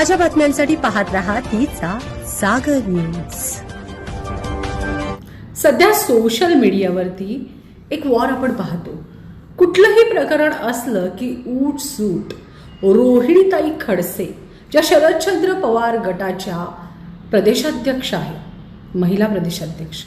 ताज्या बातम्यांसाठी पाहत रहा तिचा सागर न्यूज. सध्या सोशल मीडियावरती एक वॉर आपण पाहतो. कुठलंही प्रकरण असलं की ऊट सूट. रोहिणीताई खडसे ज्या शरदचंद्र पवार गटाच्या प्रदेशाध्यक्ष आहेत महिला प्रदेशाध्यक्ष.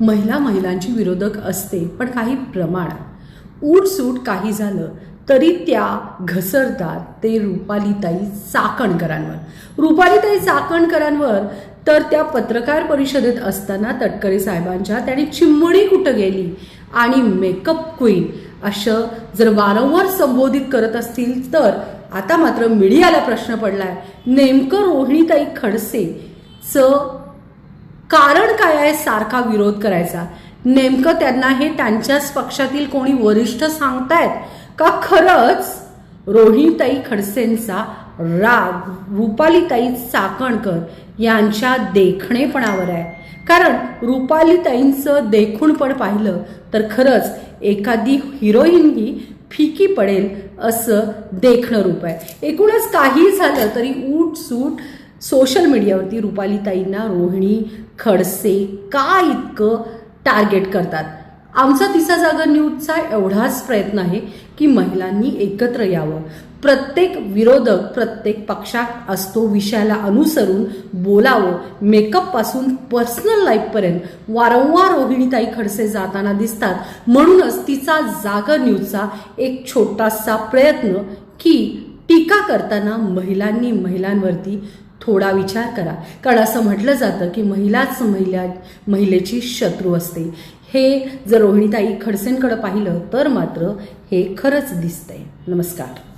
महिला महिलांची विरोधक असते पण काही प्रमाणात. ऊट सूट काही झालं तरी त्या घसरतात ते रुपालीताई चाकणकरांवर. रुपालीताई चाकणकरांवर तर त्या पत्रकार परिषदेत असताना तटकरे साहेबांच्या त्याने चिमणी कुठं गेली? आणि मेकअप क्वीन असं जर वारंवार संबोधित करत असतील तर आता मात्र मीडियाला प्रश्न पडलाय. नेमकं रोहिणीताई खडसेचं कारण काय आहे सारखा विरोध करायचा? नेमकं त्यांना हे त्यांच्याच पक्षातील कोणी वरिष्ठ सांगतायत? का खरंच रोहिणीताई खडसेंचा राग रुपालीताई चाकणकर यांच्या देखणेपणावर आहे. कारण रुपालीताईंचं देखूणपण पाहिलं तर खरंच एखादी हिरोईन ही फिकी पडेल असं देखणं रूप आहे. एकूणच काही झालं तरी ऊट सूट सोशल मीडियावरती रुपालीताईंना रोहिणी खडसे का इतकं टार्गेट करतात? आमचा तिसा जागर न्यूजचा एवढाच प्रयत्न आहे की महिलांनी एकत्र यावं. प्रत्येक विरोधक प्रत्येक पक्षात असतो विषयाला अनुसरून बोलावं. मेकअपपासून पर्सनल लाईफपर्यंत वारंवार रोहिणीताई खडसे जाताना दिसतात. म्हणूनच तिचा जागर न्यूजचा एक छोटासा प्रयत्न की टीका करताना महिलांनी महिलांवरती थोडा विचार करा. कारण असं म्हटलं जातं की महिलाच महिला महिलेची शत्रू असते. हे जर रोहिणीताई खडसेंकडे पाहिलं तर मात्र हे खरंच दिसतंय. नमस्कार.